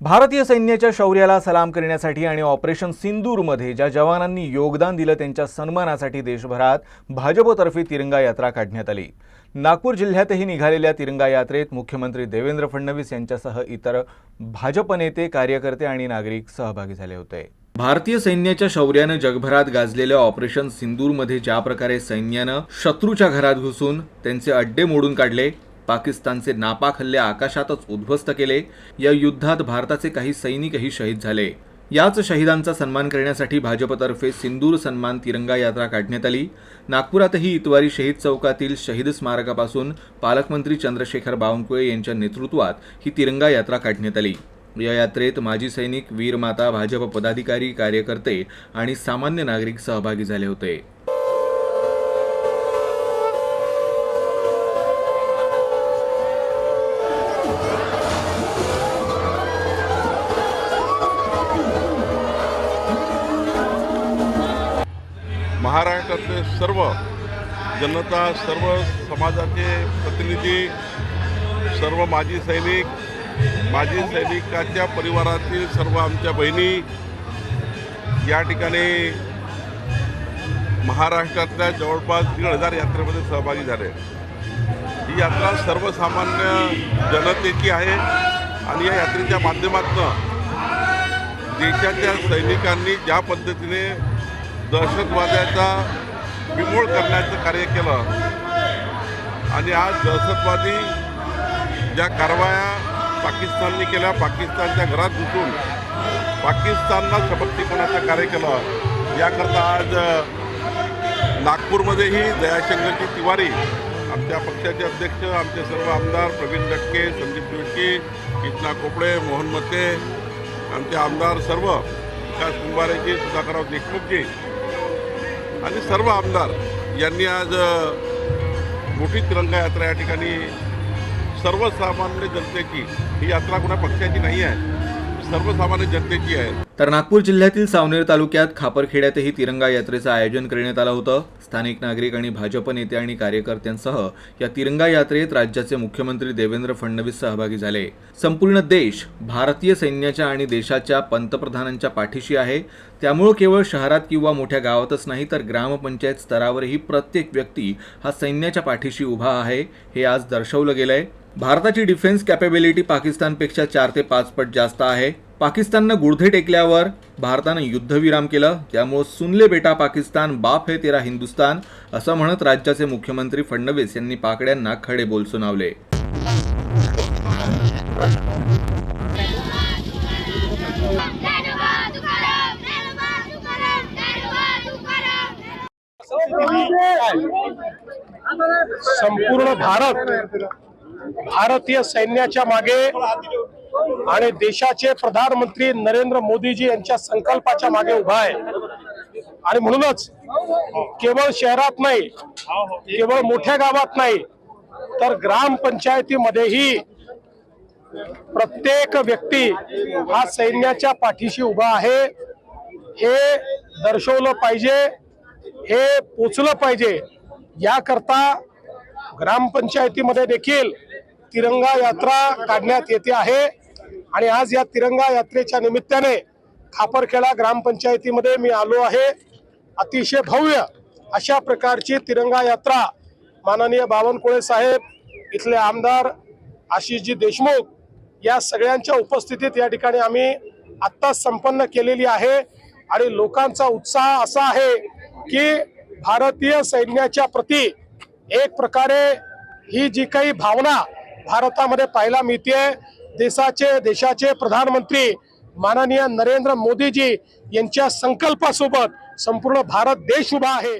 भारतीय सैन्याच्या शौर्याला सलाम करण्यासाठी आणि ऑपरेशन सिंदूरमध्ये ज्या जवानांनी योगदान दिलं त्यांच्या सन्मानासाठी देशभरात भाजपतर्फे तिरंगा यात्रा काढण्यात आली. नागपूर जिल्ह्यातही निघालेल्या तिरंगा यात्रेत मुख्यमंत्री देवेंद्र फडणवीस यांच्यासह इतर भाजप नेते कार्यकर्ते आणि नागरिक सहभागी झाले होते. भारतीय सैन्याच्या शौर्यानं जगभरात गाजलेल्या ऑपरेशन सिंदूरमध्ये ज्या प्रकारे सैन्यानं शत्रूच्या घरात घुसून त्यांचे अड्डे मोडून काढले पाकिस्तानचे नापाक हल्ले आकाशातच उद्ध्वस्त केले. या युद्धात भारताचे काही सैनिकही शहीद झाले. याच शहीदांचा सन्मान करण्यासाठी भाजपतर्फे सिंदूर सन्मान तिरंगा यात्रा काढण्यात आली. नागपुरातही इतवारी शहीद चौकातील शहीद स्मारकापासून पालकमंत्री चंद्रशेखर बावनकुळे यांच्या नेतृत्वात ही तिरंगा यात्रा काढण्यात आली. या यात्रेत माजी सैनिक वीरमाता भाजप पदाधिकारी कार्यकर्ते आणि सामान्य नागरिक सहभागी झाले होते. महाराष्ट्रातले सर्व जनता सर्व समाजाचे प्रतिनिधी सर्व माजी सैनिक माजी सैनिकाच्या परिवारातील सर्व आमच्या बहिणी या ठिकाणी महाराष्ट्रातल्या जवळपास दीड हजार यात्रेमध्ये सहभागी झाले. ही यात्रा सर्वसामान्य जनतेची आहे आणि या यात्रेच्या माध्यमातून देशाच्या सैनिकांनी ज्या पद्धतीने दहशतवाद्याचा बिमोड करण्याचं कार्य केलं. आणि आज दहशतवादी ज्या कारवाया पाकिस्तानने केल्या पाकिस्तानच्या घरात घुसून पाकिस्तानला सबक्तीपणाचं कार्य केलं. याकरता आज नागपूरमध्येही दयाशंकरजी तिवारी आमच्या पक्षाचे अध्यक्ष आमचे सर्व आमदार प्रवीण दटके संदीप जोशी कृष्णा कोपडे मोहन मते आमचे आमदार सर्व विकास कुंभारेजी सुधाकरराव देशमुखजी आणि सर्व आमदार यांनी आज मोठी तिरंगा यात्रा या ठिकाणी सर्वसामान्य जनतेची ही यात्रा कुणा पक्षाची नाही आहे. सर्वसामान्य जनतेची आहे. तर नागपूर जिल्ह्यातील सावनेर तालुक्यात खापरखेड्यातही तिरंगा यात्रेचं आयोजन करण्यात आलं होतं. स्थानिक नागरिक आणि भाजप नेते आणि कार्यकर्त्यांसह या तिरंगा यात्रेत राज्याचे मुख्यमंत्री देवेंद्र फडणवीस सहभागी झाले. संपूर्ण देश भारतीय सैन्याच्या आणि देशाच्या पंतप्रधानांच्या पाठीशी आहे. त्यामुळं केवळ शहरात किंवा मोठ्या गावातच नाही तर ग्रामपंचायत स्तरावरही प्रत्येक व्यक्ती हा सैन्याच्या पाठीशी उभा आहे हे आज दर्शवलं गेलं आहे भारताची डिफेन्स कॅपेबिलिटी पाकिस्तानपेक्षा चार ते पाच पट जास्त आहे. पाकिस्ताननं गुडघे टेकल्यावर भारतानं युद्धविराम केलं. त्यामुळं सुनले बेटा पाकिस्तान बाप हे तेरा हिंदुस्तान असं म्हणत राज्याचे मुख्यमंत्री फडणवीस यांनी पाकड्यांना खडे बोल सुनावले संपूर्ण भारत भारतीय सैन्याच्या मागे आणि देशाचे प्रधानमंत्री नरेंद्र मोदीजी यांच्या संकल्पाच्या मागे उभा आहे. आणि म्हणूनच केवळ शहरात नाही केवळ मोठ्या गावात नाही तर ग्रामपंचायतीमध्येही प्रत्येक व्यक्ती हा सैन्याच्या पाठीशी उभा आहे. हे दर्शवलं पाहिजे हे पोचलं पाहिजे. याकरता ग्रामपंचायतीमध्ये देखील तिरंगा यात्रा काढण्यात येते आहे. आणि आज या तिरंगा यात्रेच्या निमित्ताने खापरखेडा ग्रामपंचायतीमध्ये मी आलो आहे. अतिशय भव्य अशा प्रकारची तिरंगा यात्रा माननीय बावनकुळे साहेब इथले आमदार आशिषजी देशमुख या सगळ्यांच्या उपस्थितीत या ठिकाणी आम्ही आत्ताच संपन्न केलेली आहे. आणि लोकांचा उत्साह असा आहे की भारतीय सैन्याच्या प्रती एक प्रकारे ही जी काही भावना भारतामध्ये पाहायला मिळते देशाचे देशाचे प्रधानमंत्री माननीय नरेंद्र मोदीजी यांच्या संकल्पासोबत संपूर्ण भारत देश उभा आहे.